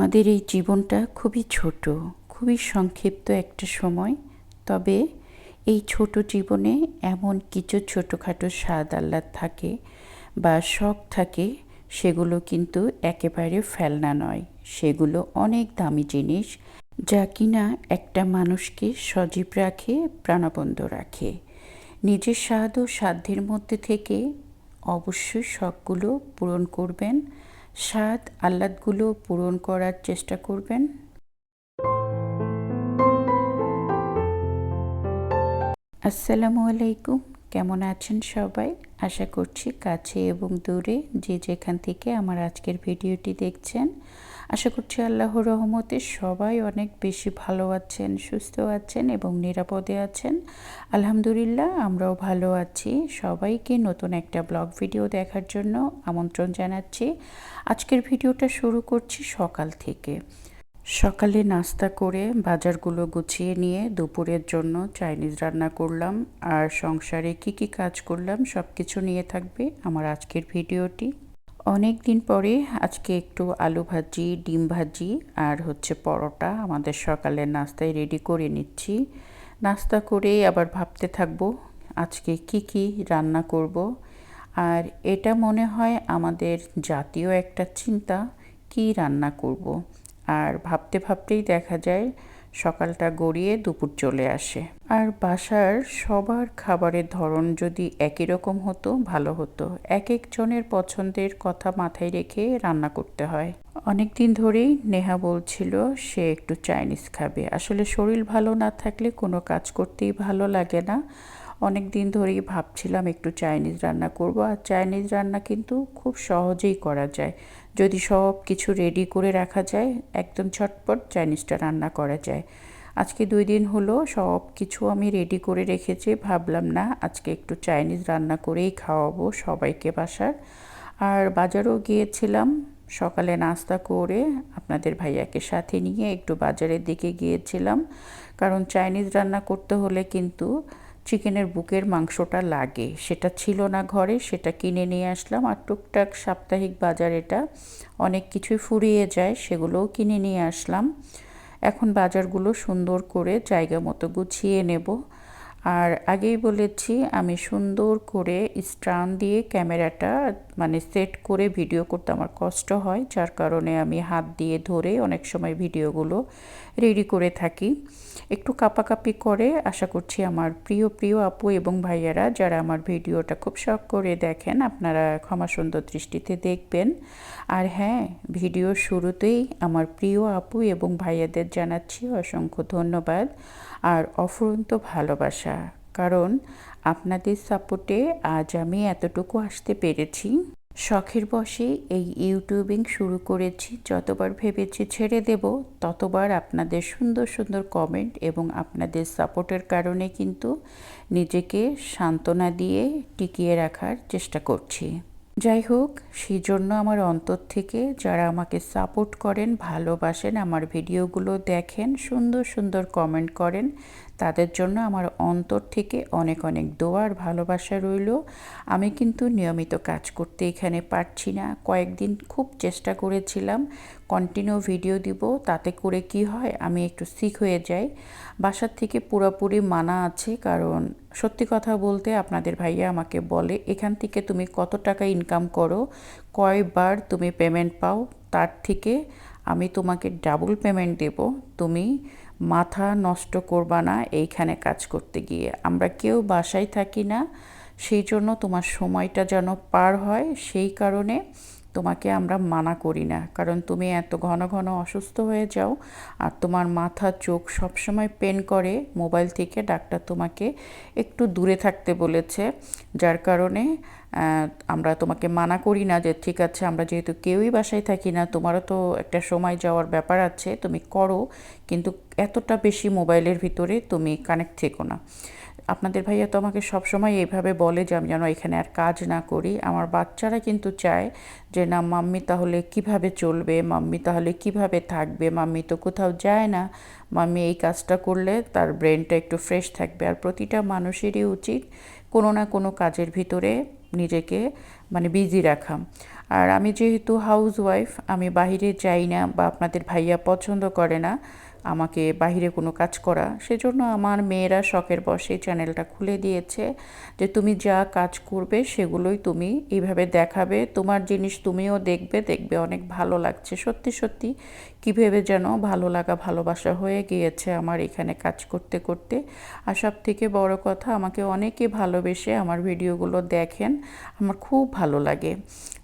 আমাদের এই জীবনটা খুবই ছোট, খুবই সংক্ষিপ্ত একটা সময়। তবে এই ছোট জীবনে এমন কিছু ছোটোখাটো স্বাদ আহ্লাদ থাকে বা শখ থাকে, সেগুলো কিন্তু একেবারে ফেলনা নয়। সেগুলো অনেক দামি জিনিস যা কিনা একটা মানুষকে সজীব রাখে, প্রাণবন্ত রাখে। নিজের স্বাদ ও সাধ্যের মধ্যে থেকে অবশ্যই শখগুলো পূরণ করবেন। স্বাদ আহ্লাদগুলো পূরণ করার চেষ্টা করবেন। আসসালামু আলাইকুম, কেমন আছেন সবাই? আশা করছি কাছে এবং দূরে যে যেখান থেকে আমার আজকের ভিডিওটি দেখছেন আশা করছি আল্লাহর রহমতে সবাই অনেক বেশি ভালো আছেন, সুস্থ আছেন এবং নিরাপদে আছেন। আলহামদুলিল্লাহ, আমরাও ভালো আছি। সবাইকে নতুন একটা ব্লগ ভিডিও দেখার জন্য আমন্ত্রণ জানাচ্ছি। আজকের ভিডিওটা শুরু করছি সকাল থেকে। সকালে নাস্তা করে বাজারগুলো গুছিয়ে নিয়ে দুপুরের জন্য চাইনিজ রান্না করলাম। আর সংসারে কি কি কাজ করলাম সব কিছু নিয়ে থাকবে আমার আজকের ভিডিওটি। অনেক দিন পরে আজকে একটু আলু ভাজি, ডিম ভাজি আর হচ্ছে পরোটা আমাদের সকালের নাস্তায় রেডি করে নিচ্ছি নাস্তা করে আবার ভাবতে থাকব আজকে কি কি রান্না করব আর এটা মনে হয় আমাদের জাতীয় একটা চিন্তা, কি রান্না করব। আর ভাবতে ভাবতেই দেখা যায় সকালটা গড়িয়ে দুপুর চলে আসে। আর বাসার সবার খাবারের ধরন যদি একই রকম হতো, ভালো হতো। এক একজনের পছন্দের কথা মাথায় রেখে রান্না করতে হয়। অনেক দিন ধরেই নেহা বলছিল, সে একটু চাইনিজ খাবে। আসলে শরীর ভালো না থাকলে কোনো কাজ করতেই ভালো লাগে না। অনেক দিন ধরেই ভাবছিলাম একটু চাইনিজ রান্না করব, আর চাইনিজ রান্না কিন্তু খুব সহজেই করা যায়। যদি সব কিছু রেডি করে রাখা যায়, একদম ছটপট চাইনিজটা রান্না করা যায়। আজকে দুই দিন হলো সব কিছু আমি রেডি করে রেখেছি, ভাবলাম না আজকে একটু চাইনিজ রান্না করেই খাওয়াবো সবাইকে বাসার। আর বাজারও গিয়েছিলাম, সকালে নাস্তা করে আপনাদের ভাইয়াকে সাথে নিয়ে একটু বাজারের দিকে গিয়েছিলাম। কারণ চাইনিজ রান্না করতে হলে কিন্তু চিকেনের বুকের মাংসটা লাগে। সেটা ছিল না ঘরে, সেটা কিনে নিয়ে আসলাম আর টুকটাক সাপ্তাহিক বাজার এটা। অনেক কিছুই ফুরিয়ে যায়, সেগুলোও কিনে নিয়ে আসলাম। এখন বাজারগুলো সুন্দর করে জায়গা মতো গুছিয়ে নেব। আর আগেই বলেছি, আমি সুন্দর করে স্ট্রান দিয়ে ক্যামেরাটা মানে সেট করে ভিডিও করতে আমার কষ্ট হয়, যার কারণে আমি হাত দিয়ে ধরে অনেক সময় ভিডিওগুলো রেডি করে থাকি। একটু কাপাকাপি করে, আশা করছি আমার প্রিয় প্রিয় আপু এবং ভাইয়ারা যারা আমার ভিডিওটা খুব শখ করে দেখেন, আপনারা ক্ষমা সুন্দর দৃষ্টিতে দেখবেন। আর হ্যাঁ ভিডিও শুরুতেই আমার প্রিয় আপু এবং ভাইয়াদের জানাচ্ছি অসংখ্য ধন্যবাদ আর অফুরন্ত ভালোবাসা। কারণ আপনাদের সাপোর্টে আজ আমি এতটুকু আসতে পেরেছি। শখের বসে এই ইউটিউবিং শুরু করেছি, যতবার ভেবেছি ছেড়ে দেব, ততবার আপনাদের সুন্দর সুন্দর কমেন্ট এবং আপনাদের সাপোর্টের কারণে কিন্তু নিজেকে সান্ত্বনা দিয়ে টিকিয়ে রাখার চেষ্টা করছি। যাই হোক সেই জন্য আমার অন্তর থেকে যারা আমাকে সাপোর্ট করেন, ভালোবাসেন, আমার ভিডিওগুলো দেখেন, সুন্দর সুন্দর কমেন্ট করেন তাদের জন্য আমার অন্তর থেকে অনেক অনেক দোয়ার ভালোবাসা রইল। আমি কিন্তু নিয়মিত কাজ করতে এখানে পারছি না। কয়েকদিন খুব চেষ্টা করেছিলাম কন্টিনিউ ভিডিও দিব, তাতে করে কি হয়, আমি একটু সিক হয়ে যাই। বাসার থেকে পুরোপুরি মানা আছে, কারণ সত্যি কথা বলতে আপনাদের ভাইয়া আমাকে বলে, এখান থেকে তুমি কত টাকা ইনকাম করো? কয়বার তুমি পেমেন্ট পাও? তার থেকে আমি তোমাকে ডাবল পেমেন্ট দেব। তুমি মাথা নষ্ট করবা না, এইখানে কাজ করতে গিয়ে। আমরা কেউ বাসায় থাকি না, সেই জন্য তোমার সময়টা যেন পার হয়, সেই কারণে তোমাকে আমরা মানা করি না। কারণ তুমি এত ঘন ঘন অসুস্থ হয়ে যাও আর তোমার মাথা, চোখ সবসময় পেন করে। মোবাইল থেকে ডাক্তার তোমাকে একটু দূরে থাকতে বলেছে। যার কারণে আমরা তোমাকে মানা করি না যে, ঠিক আছে, আমরা যেহেতু কেউই বাসায় থাকি না, তোমারও তো একটা সময় যাওয়ার ব্যাপার আছে, তুমি করো। কিন্তু এতটা বেশি মোবাইলের ভিতরে তুমি কানেক্ট থেকো না। আপনাদের ভাইয়া তো আমাকে সবসময় এইভাবে বলে যে আমি যেন এখানে আর কাজ না করি। আমার বাচ্চারা কিন্তু চায় যে, না, মাম্মি তাহলে কীভাবে চলবে? মাম্মি তাহলে কীভাবে থাকবে? মাম্মি তো কোথাও যায় না। মাম্মি এই কাজটা করলে তার ব্রেনটা একটু ফ্রেশ থাকবে। আর প্রতিটা মানুষেরই উচিত কোনো না কোনো কাজের ভিতরে নিজেকে মানে বিজি রাখা। আর আমি যেহেতু হাউস ওয়াইফ আমি বাইরে যাই না বা আপনাদের ভাইয়া পছন্দ করে না আমাকে বাহিরে কোনো কাজ করা, সেজন্য আমার মেয়েরা শখের বসে চ্যানেলটা খুলে দিয়েছে যে তুমি যা কাজ করবে সেগুলোই তুমি এইভাবে দেখাবে। তোমার জিনিস তুমিও দেখবে দেখবে অনেক ভালো লাগছে। সত্যি সত্যি কী ভেবে যেন ভালো লাগা, ভালোবাসা হয়ে গিয়েছে আমার এখানে কাজ করতে করতে। আর সব থেকে বড় কথা, আমাকে অনেকে ভালোবেসে আমার ভিডিওগুলো দেখেন, আমার খুব ভালো লাগে।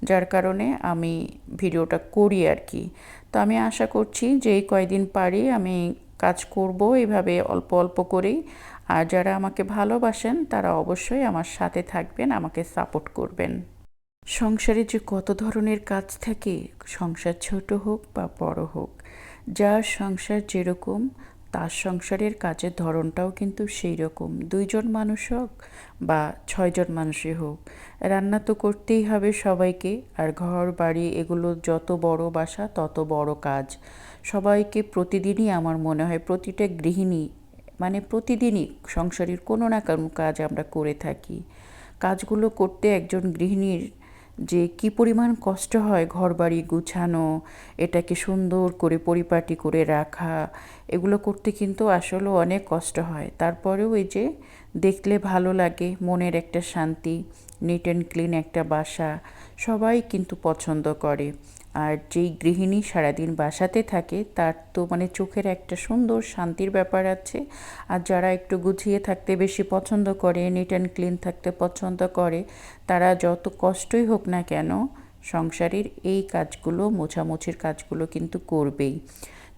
যার কারণে আমি ভিডিওটা করি আর কি। তো আমি আশা করছি যে এই কয়দিন পারি আমি কাজ করব এইভাবে অল্প অল্প করেই। আর যারা আমাকে ভালোবাসেন, তারা অবশ্যই আমার সাথে থাকবেন, আমাকে সাপোর্ট করবেন। সংসারে যে কত ধরনের কাজ থাকে, সংসার ছোট হোক বা বড় হোক, যার সংসার যেরকম, তার সংসারের কাজের ধরনটাও কিন্তু সেই রকম দুইজন মানুষ হোক বা ছয়জন মানুষই হোক, রান্না তো করতেই হবে সবাইকে, আর ঘর, বাড়ি এগুলো যত বড় বাসা তত বড় কাজ। সবাইকে প্রতিদিনই আমার মনে হয় প্রতিটা গৃহিণী মানে প্রতিদিনই সংসারের কোনো না কোনো কাজ আমরা করে থাকি। কাজগুলো করতে একজন গৃহিণীর যে কি পরিমাণ কষ্ট হয় ঘর বাড়ি গুছানো, এটাকে সুন্দর করে পরিপাটি করে রাখা, এগুলো করতে কিন্তু আসলে অনেক কষ্ট হয়। তারপরেও এই যে দেখলে ভালো লাগে, মনের একটা শান্তি নিট অ্যান্ড ক্লিন একটা বাসা, সবাই কিন্তু পছন্দ করে। আর যেই গৃহিণী সারাদিন বাসাতে থাকে, তার তো মানে চোখের একটা সুন্দর শান্তির ব্যাপার আছে। আর যারা একটু গুছিয়ে থাকতে বেশি পছন্দ করে নিট অ্যান্ড ক্লিন থাকতে পছন্দ করে, তারা যত কষ্টই হোক না কেন, সংসারের এই কাজগুলো, মোছামুছির কাজগুলো কিন্তু করবেই।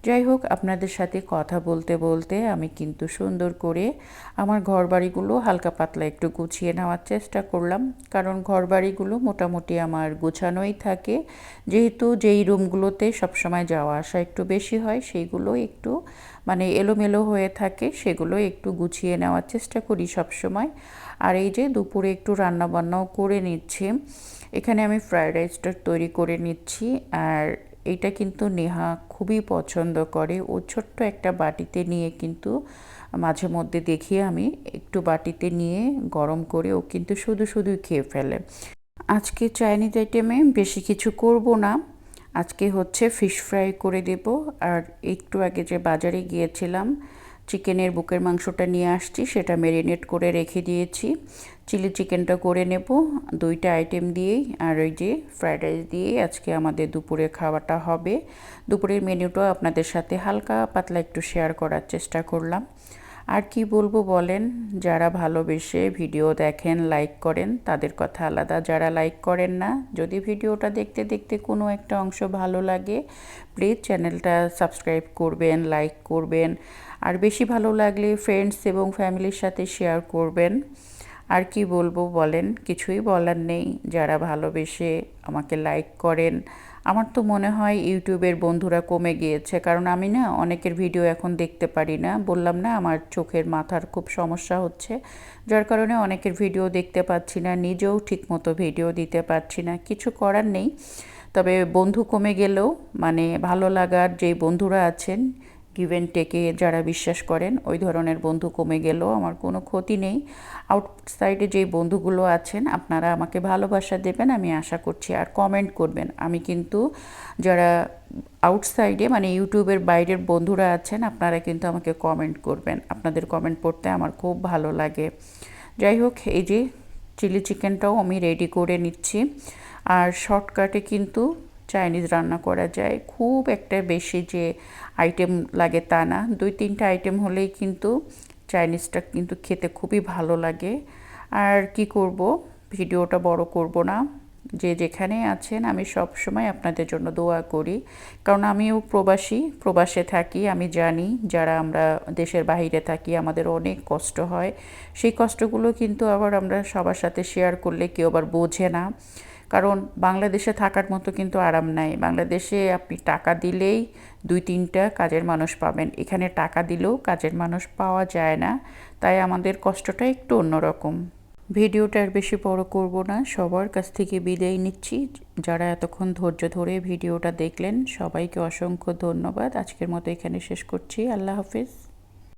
যাই হোক আপনাদের সাথে কথা বলতে বলতে আমি কিন্তু সুন্দর করে আমার ঘর বাড়িগুলো হালকা পাতলা একটু গুছিয়ে নেওয়ার চেষ্টা করলাম। কারণ ঘর বাড়িগুলো মোটামুটি আমার গুছানোই থাকে। যেহেতু যেই রুমগুলোতে সবসময় যাওয়া আসা একটু বেশি হয় সেইগুলো একটু মানে এলোমেলো হয়ে থাকে, সেগুলো একটু গুছিয়ে নেওয়ার চেষ্টা করি সবসময়। আর এই যে দুপুরে একটু রান্নাবান্নাও করে নিচ্ছি। এখানে আমি ফ্রায়েড রাইসটা তৈরি করে নিচ্ছি। আর এটা কিন্তু নেহা খুবই পছন্দ করে। ও ছোট্ট একটা বাটিতে নিয়ে কিন্তু মাঝে মধ্যে দেখি আমি একটু বাটিতে নিয়ে গরম করে ও কিন্তু শুধু শুধু খেয়ে ফেলে। আজকে চাইনিজ আইটেমে বেশি কিছু করব না। আজকে হচ্ছে ফিশ ফ্রাই করে দেব। আর একটু আগে যে বাজারে গিয়েছিলাম চিকেনের বুকের মাংসটা নিয়ে আসছি, সেটা ম্যারিনেট করে রেখে দিয়েছি। চিলি চিকেনটা করে নেব দুইটা আইটেম দিয়েই। আর ওই যে ফ্রায়েড রাইস দিয়েই আজকে আমাদের দুপুরে খাওয়াটা হবে। দুপুরের মেনুটাও আপনাদের সাথে হালকা পাতলা একটু শেয়ার করার চেষ্টা করলাম। আর কি বলব বলেন, যারা ভালোবেসে ভিডিও দেখেন লাইক করেন, তাদের কথা আলাদা। যারা লাইক করেন না, যদি ভিডিওটা দেখতে দেখতে কোনো একটা অংশ ভালো লাগে প্লিজ চ্যানেলটা সাবস্ক্রাইব করবেন লাইক করবেন। আর বেশি ভালো লাগলে ফ্রেন্ডস এবং ফ্যামিলির সাথে শেয়ার করবেন। আর কি বলব বলেন, কিছুই বলার নেই। যারা ভালোবেসে আমাকে লাইক করেন আমার তো মনে হয় ইউটিউবের বন্ধুরা কমে গিয়েছে, কারণ আমি না অনেকের ভিডিও এখন দেখতে পারি না। বললাম না, আমার চোখের মাথার খুব সমস্যা হচ্ছে, যার কারণে অনেকের ভিডিও দেখতে পাচ্ছি না, নিজেও ঠিকমতো ভিডিও দিতে পারছি না, কিছু করার নেই। তবে বন্ধু কমে গেলেও মানে ভালো লাগার যেই বন্ধুরা আছেন গিভেন টেকে যারা বিশ্বাস করেন, ওই ধরনের বন্ধু কমে গেলেও আমার কোনো ক্ষতি নেই। আউটসাইডে যেই বন্ধুগুলো আছেন, আপনারা আমাকে ভালোবাসা দেবেন, আমি আশা করছি আর কমেন্ট করবেন। আমি কিন্তু যারা আউটসাইডে মানে ইউটিউবের বাইরের বন্ধুরা আছেন, আপনারা কিন্তু আমাকে কমেন্ট করবেন। আপনাদের কমেন্ট পড়তে আমার খুব ভালো লাগে। যাই হোক, এই যে চিলি চিকেনটাও আমি রেডি করে নিচ্ছি। আর শর্টকাটে কিন্তু চাইনিজ রান্না করা যায়। খুব একটা বেশি যে আইটেম লাগে তা না। দুই, তিনটা আইটেম হলেই কিন্তু চাইনিজটা কিন্তু খেতে খুবই ভালো লাগে। আর কি করব? ভিডিওটা বড় করব না। যে যেখানে আছেন, আমি সব সময় আপনাদের জন্য দোয়া করি। কারণ আমিও প্রবাসী, প্রবাসে থাকি, আমি জানি যারা আমরা দেশের বাহিরে থাকি, আমাদের অনেক কষ্ট হয়। সেই কষ্টগুলো কিন্তু আবার আমরা সবার সাথে শেয়ার করলে কেউ আবার বোঝে না। কারণ বাংলাদেশে থাকার মতো কিন্তু আরাম নাই। বাংলাদেশে আপনি টাকা দিলেই দুই তিনটা কাজের মানুষ পাবেন। এখানে টাকা দিলেও কাজের মানুষ পাওয়া যায় না। তাই আমাদের কষ্টটা একটু অন্যরকম। ভিডিওটা আর বেশি বড় করব না। সবার কাছ থেকে বিদায় নিচ্ছি। যারা এতক্ষণ ধৈর্য ধরে ভিডিওটা দেখলেন, সবাইকে অসংখ্য ধন্যবাদ। আজকের মতো এখানে শেষ করছি। আল্লাহ হাফিজ।